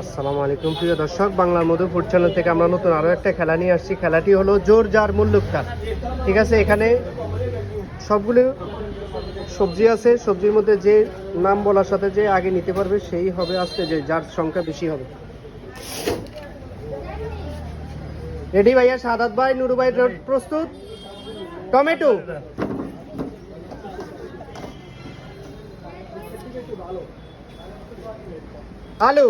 আসসালামু আলাইকুম। প্রিয় দর্শক, বাংলার মধু ফুড চ্যানেল থেকে আমরা নতুন আরও একটা খেলা নিয়ে আসছি। খেলাটি হলো জোর যার মুল্লুকটা ঠিক আছে, এখানে সবগুলো সবজি আছে। সবজির মধ্যে যে নাম বলার সাথে যে আগে নিতে পারবে, সেই হবে আজকে যে, যার সংখ্যা বেশি হবে। রেডি ভাইয়া, সাদাত ভাই, নুরু ভাই প্রস্তুত? টমেটো। আলু।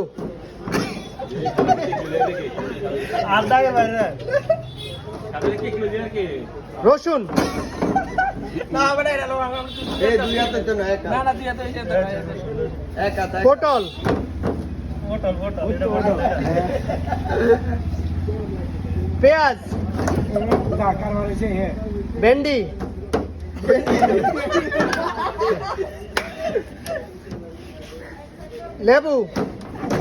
রসুন। পটল। পেঁয়াজ। ভেন্ডি। লেবু।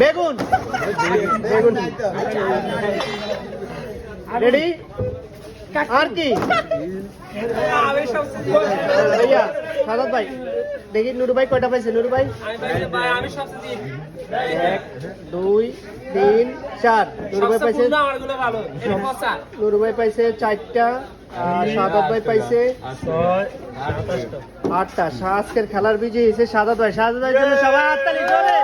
বেগুন। বেগুন রেডি আর কি? ভাইয়া সাদাত ভাই, দেখি নুরু ভাই কয়টা পাইছে? নুরু ভাই? এক দুই, তিন, চার। নুরু ভাই পাইছে? নুরু ভাই পাইছে চারটা সাদাত ভাই পাইছে আটটা। আজকের খেলার বিজয়ী হয়েছে সাদাত ভাই। সাদাত ভাই সবাই জোরে!